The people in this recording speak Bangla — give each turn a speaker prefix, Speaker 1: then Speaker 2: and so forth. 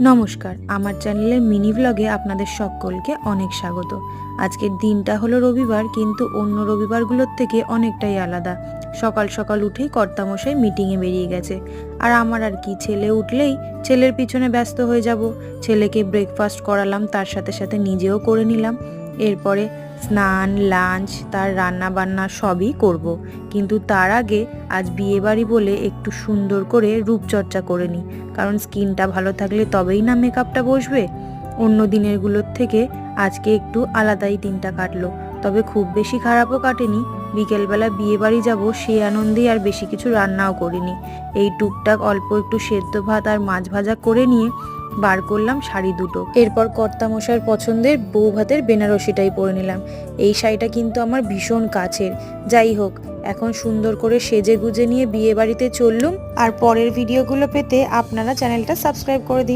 Speaker 1: নমস্কার, আমার চ্যানেলের মিনি ব্লগে আপনাদের সকলকে অনেক স্বাগত। আজকের দিনটা হলো রবিবার, কিন্তু অন্য রবিবারগুলোর থেকে অনেকটাই আলাদা। সকাল সকাল উঠেই কর্তামশাই মিটিংয়ে বেরিয়ে গেছে। আর আমার আর কি, ছেলে উঠলেই ছেলের পিছনে ব্যস্ত হয়ে যাব। ছেলেকে ব্রেকফাস্ট করালাম, তার সাথে সাথে নিজেও করে নিলাম। এরপরে স্নান, লাঞ্চ, তার রান্না বান্না সবই করব। কিন্তু তার আগে আজ বিয়েবাড়ি বলে একটু সুন্দর করে রূপচর্চা করে নিই। কারণ স্কিনটা ভালো থাকলে তবেই না মেকআপটা বসবে। অন্য দিনেরগুলোর থেকে আজকে একটু আলাদাই দিনটা কাটলো। তবে খুব বেশি খারাপও কাটেনি। বিকেলবেলা বিয়ে বাড়ি যাব সেই আনন্দেই আর বেশি কিছু রান্নাও করিনি। এই টুকটাক অল্প একটু সেদ্ধ ভাত আর মাছ ভাজা করে নিয়ে বার করলাম শাড়ি দুটো। এরপর কর্তা কর্তামশার পছন্দের বউ ভাতের বেনারসিটাই পরে নিলাম। এই শাড়িটা কিন্তু আমার ভীষণ কাছের। যাই হোক, এখন সুন্দর করে সেজে গুজে নিয়ে বিয়ে বাড়িতে চললুম। আর পরের ভিডিওগুলো পেতে আপনারা চ্যানেলটা সাবস্ক্রাইব করে দিন।